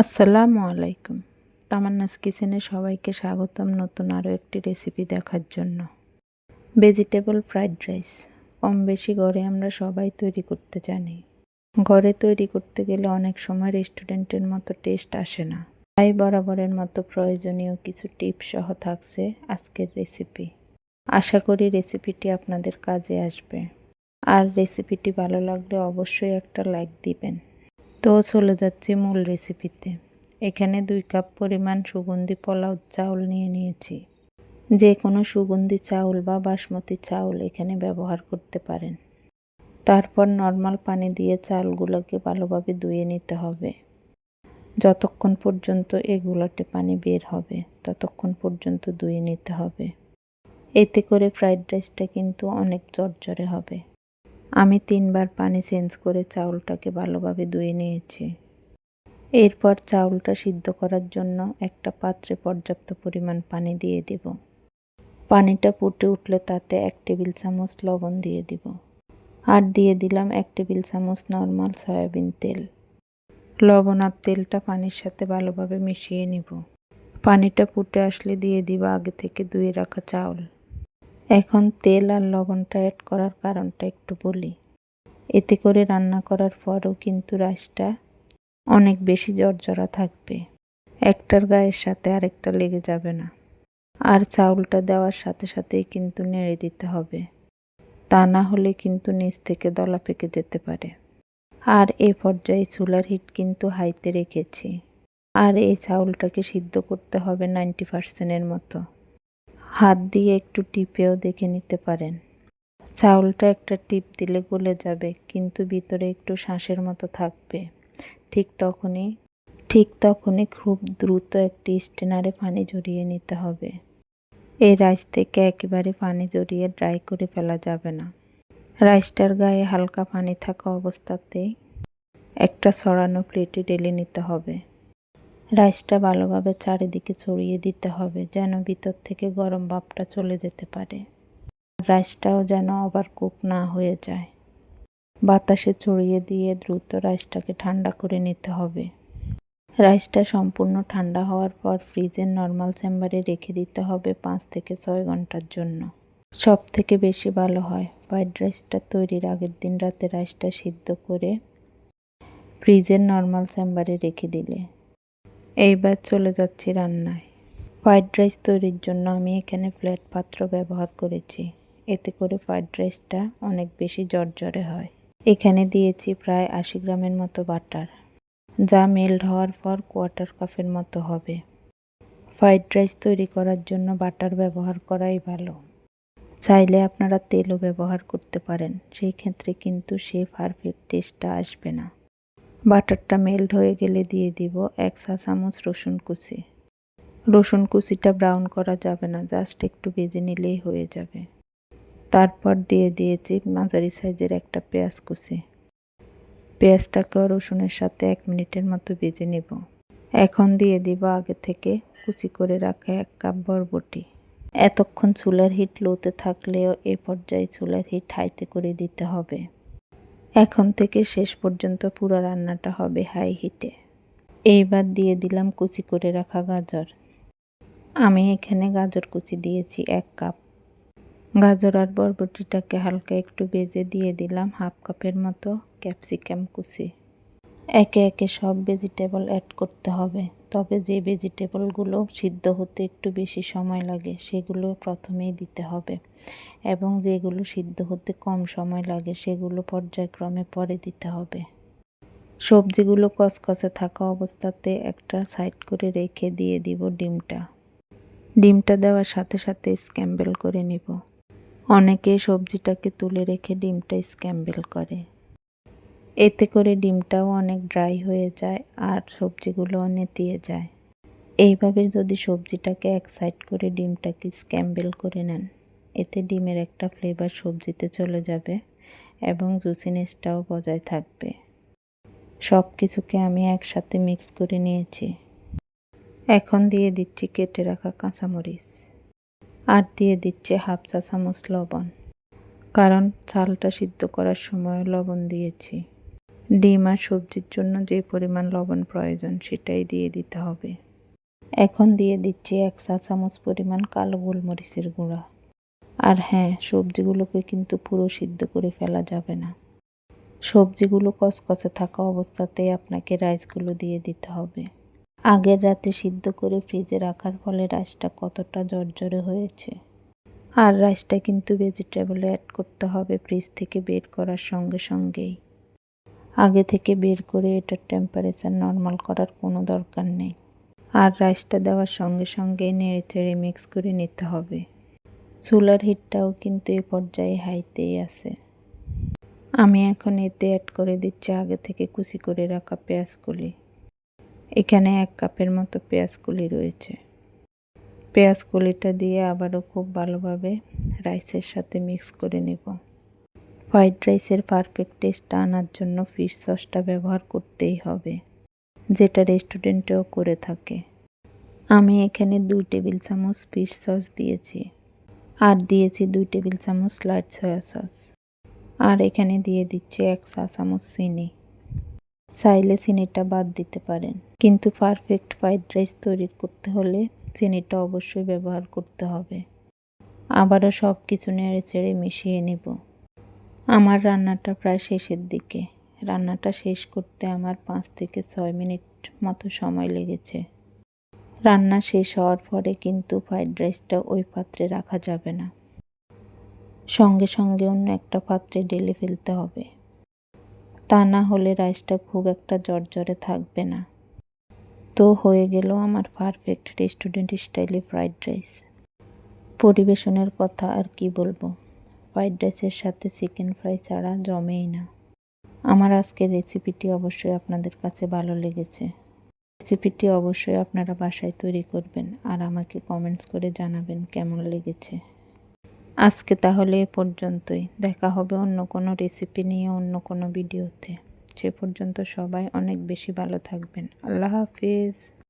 আসসালামু আলাইকুম। তামান্নাস কিচেনে সবাইকে স্বাগতম নতুন আরও একটি রেসিপি দেখার জন্য। Vegetable fried rice. কম বেশি ঘরে আমরা সবাই তৈরি করতে জানি। ঘরে তৈরি করতে গেলে অনেক সময় রেস্টুরেন্টের মতো টেস্ট আসে না। তাই বরাবরের মতো প্রয়োজনীয় কিছু টিপস সহ থাকছে আজকের রেসিপি। আশা করি রেসিপিটি আপনাদের কাজে আসবে। আর রেসিপিটি ভালো লাগলে অবশ্যই একটা লাইক দিবেন। তো চলে যাচ্ছি মূল রেসিপিতে এখানে দুই কাপ পরিমাণ সুগন্ধি পোলাও চাউল নিয়ে নিয়েছি। যে কোনো সুগন্ধি চাউল বা বাসমতি চাউল এখানে ব্যবহার করতে পারেন। তারপর নর্মাল পানি দিয়ে চালগুলোকে ভালোভাবে ধুয়ে নিতে হবে। যতক্ষণ পর্যন্ত এগুলোতে পানি বের হবে, ততক্ষণ পর্যন্ত ধুয়ে নিতে হবে। এতে করে ফ্রাইড রাইসটা কিন্তু অনেক জর্জরে হবে। আমি তিনবার পানি চেঞ্জ করে চাউলটাকে ভালোভাবে ধুয়ে নিয়েছি। এরপর চাউলটা সিদ্ধ করার জন্য একটা পাত্রে পর্যাপ্ত পরিমাণ পানি দিয়ে দিব। পানিটা ফুটে উঠলে তাতে এক টেবিল চামচ লবণ দিয়ে দিব। আর দিয়ে দিলাম এক টেবিল চামচ নর্মাল সয়াবিন তেল। লবণ আর তেলটা পানির সাথে ভালোভাবে মিশিয়ে নিব। পানিটা ফুটে আসলে দিয়ে দিব আগে থেকে ধুয়ে রাখা চাউল। এখন তেল আর লবণটা অ্যাড করার কারণটা একটু বলি। এতে করে রান্না করার পরও কিন্তু রাইসটা অনেক বেশি জর্জরা থাকবে। একটার গায়ের সাথে আরেকটা লেগে যাবে না। আর চাউলটা দেওয়ার সাথে সাথেই কিন্তু নেড়ে দিতে হবে। তা না হলে কিন্তু নিচ থেকে দলা পেকে যেতে পারে। আর এ পর্যায়ে চুলার হিট কিন্তু হাইতে রেখেছি। আর এই চাউলটাকে সিদ্ধ করতে হবে নাইনটি পার্সেন্টের মতো। হাত দিয়ে একটু টিপেও দেখে নিতে পারেন। চাউলটা একটা টিপ দিলে গলে যাবে, কিন্তু ভিতরে একটু শ্বাসের মতো থাকবে। ঠিক তখনই ঠিক তখনই খুব দ্রুত একটি স্টেনারে পানি জড়িয়ে নিতে হবে। এই রাইস থেকে একেবারে পানি জড়িয়ে ড্রাই করে ফেলা যাবে না। রাইসটার গায়ে হালকা পানি থাকা অবস্থাতেই একটা ছড়ানো প্লেটে ঢেলে নিতে হবে। রাইসটা ভালোভাবে চারিদিকে ছড়িয়ে দিতে হবে যেন ভিতর থেকে গরম ভাবটা চলে যেতে পারে। রাইসটাও যেন আবার কুক না হয়ে যায়। বাতাসে ছড়িয়ে দিয়ে দ্রুত রাইসটাকে ঠান্ডা করে নিতে হবে। রাইসটা সম্পূর্ণ ঠান্ডা হওয়ার পর ফ্রিজের নর্মাল চেম্বারে রেখে দিতে হবে পাঁচ থেকে ছয় ঘণ্টার জন্য। সব থেকে বেশি ভালো হয় ফ্রাইড রাইসটা তৈরির আগের দিন রাতে রাইসটা সিদ্ধ করে ফ্রিজের নর্মাল চেম্বারে রেখে দিলে। এইবার চলে যাচ্ছি রান্নায়। ফ্রাইড রাইস তৈরির জন্য আমি এখানে ফ্ল্যাট পাত্র ব্যবহার করেছি। এতে করে ফ্রাইড রাইসটা অনেক বেশি জর্জরে হয়। এখানে দিয়েছি প্রায় আশি গ্রামের মতো বাটার, যা মেল্ট হওয়ার পর কোয়ার্টার কাপের মতো হবে। ফ্রাইড রাইস তৈরি করার জন্য বাটার ব্যবহার করাই ভালো। চাইলে আপনারা তেলও ব্যবহার করতে পারেন, সেই ক্ষেত্রে কিন্তু সে পারফেক্ট টেস্টটা আসবে না। বাটারটা মেল্ট হয়ে গেলে দিয়ে দিব এক চা চামচ রসুন কুচি। রসুন কুচিটা ব্রাউন করা যাবে না জাস্ট একটু ভেজে নিলেই হয়ে যাবে। তারপর দিয়ে দিয়েছি মাঝারি সাইজের একটা পেঁয়াজ কুচি। পেঁয়াজটাকেও রসুনের সাথে এক মিনিটের মতো ভেজে নেব। এখন দিয়ে দিব আগে থেকে কুচি করে রাখা এক কাপ বরবটি। এতক্ষণ চুলার হিট লোতে থাকলেও এ পর্যায়ে চুলার হিট হাইতে করে দিতে হবে। এখন থেকে শেষ পর্যন্ত পুরো রান্নাটা হবে হাই হিটে। এইবার দিয়ে দিলাম কুচি করে রাখা গাজর। আমি এখানে গাজর কুচি দিয়েছি এক কাপ। গাজর আর বরবটিটাকে হালকা একটু বেজে দিয়ে দিলাম হাফ কাপের মতো ক্যাপসিকাম কুচি। একে একে সব ভেজিটেবল অ্যাড করতে হবে। তবে যে ভেজিটেবলগুলো সিদ্ধ হতে একটু বেশি সময় লাগে, সেগুলো প্রথমেই দিতে হবে। এবং যেগুলো সিদ্ধ হতে কম সময় লাগে, সেগুলো পর্যায়ক্রমে পরে দিতে হবে। সবজিগুলো কসকসে থাকা অবস্থাতে একটা সাইড করে রেখে দিয়ে দিব ডিমটা। ডিমটা দেওয়ার সাথে সাথে স্ক্যাম্বেল করে নিব। অনেকে সবজিটাকে তুলে রেখে ডিমটা স্ক্যাম্বেল করে। এতে করে ডিমটাও অনেক ড্রাই হয়ে যায় আর সবজিগুলোও নেতিয়ে যায়। এইভাবে যদি সবজিটাকে এক সাইড করে ডিমটাকে স্ক্যাম্বেল করে নেন, এতে ডিমের একটা ফ্লেভার সবজিতে চলে যাবে এবং জুসিনেসটাও বজায় থাকবে। সব কিছুকে আমি একসাথে মিক্স করে নিয়েছি। এখন দিয়ে দিচ্ছি কেটে রাখা কাঁচামরিচ আর দিয়ে দিচ্ছে হাফ চা চামচ লবণ, কারণ চালটা সিদ্ধ করার সময় লবণ দিয়েছি। ডিম আর সবজির জন্য যে পরিমাণ লবণ প্রয়োজন সেটাই দিয়ে দিতে হবে। এখন দিয়ে দিচ্ছি এক চা চামচ পরিমাণ কালো গোলমরিচের গুঁড়া। আর হ্যাঁ সবজিগুলোকে কিন্তু পুরো সিদ্ধ করে ফেলা যাবে না। সবজিগুলো কচকচে থাকা অবস্থাতেই আপনাকে রাইসগুলো দিয়ে দিতে হবে। আগের রাতে সিদ্ধ করে ফ্রিজে রাখার ফলে রাইসটা কতটা জর্জরে হয়েছে। আর রাইসটা কিন্তু ভেজিটেবলে অ্যাড করতে হবে ফ্রিজ থেকে বের করার সঙ্গে সঙ্গেই। আগে থেকে বের করে এটার টেম্পারেচার নর্মাল করার কোনো দরকার নেই। আর রাইসটা দেওয়ার সঙ্গে সঙ্গেই নেড়ে চেড়ে মিক্স করে নিতে হবে। চুলার হিটটাও কিন্তু এ পর্যায়ে হাইতেই আছে। আমি এখন এতে অ্যাড করে দিচ্ছি আগে থেকে কুচি করে রাখা পেঁয়াজগুলি। এখানে এক কাপের মতো পেঁয়াজগুলি রয়েছে। পেঁয়াজগুলিটা দিয়ে আবারও খুব ভালোভাবে রাইসের সাথে মিক্স করে নেব। ফ্রাইড রাইসের পারফেক্ট টেস্টটা আনার জন্য ফিশ সসটা ব্যবহার করতেই হবে, যেটা রেস্টুরেন্টেও করে থাকে। আমি এখানে দুই টেবিল চামচ ফিশ সস দিয়েছি, আর দিয়েছি দুই টেবিল চামচ লাইট সয়া সস, আর এখানে দিয়ে দিচ্ছি এক চা চামচ চিনি। চাইলে চিনিটা বাদ দিতে পারেন, কিন্তু পারফেক্ট ফ্রাইড রাইস তৈরি করতে হলে চিনিটা অবশ্যই ব্যবহার করতে হবে। আবারও সব কিছু নেড়ে চেড়ে মিশিয়ে নেব। আমার রান্নাটা প্রায় শেষের দিকে। রান্নাটা শেষ করতে আমার পাঁচ থেকে ছয় মিনিট মতো সময় লেগেছে। রান্না শেষ হওয়ার পরে কিন্তু ফ্রাইড রাইসটা ওই পাত্রে রাখা যাবে না। সঙ্গে সঙ্গে অন্য একটা পাত্রে ঢেলে ফেলতে হবে। তা না হলে রাইসটা খুব একটা জর্জরে থাকবে না। তো হয়ে গেল আমার পারফেক্ট রেস্টুরেন্ট স্টাইলে ফ্রাইড রাইস। পরিবেশনের কথা আর কি বলব? ফ্রাইড রাইসের সাথে চিকেন ফ্রাই ছাড়া জমেই না। আমার আজকের রেসিপিটি অবশ্যই আপনাদের কাছে ভালো লেগেছে। রেসিপিটি অবশ্যই আপনারা বাসায় তৈরি করবেন আর আমাকে কমেন্টস করে জানাবেন কেমন লেগেছে। আজকে তাহলে এ পর্যন্তই। দেখা হবে অন্য কোনো রেসিপি নিয়ে অন্য কোনো ভিডিওতে। সে পর্যন্ত সবাই অনেক বেশি ভালো থাকবেন। আল্লাহ হাফিজ।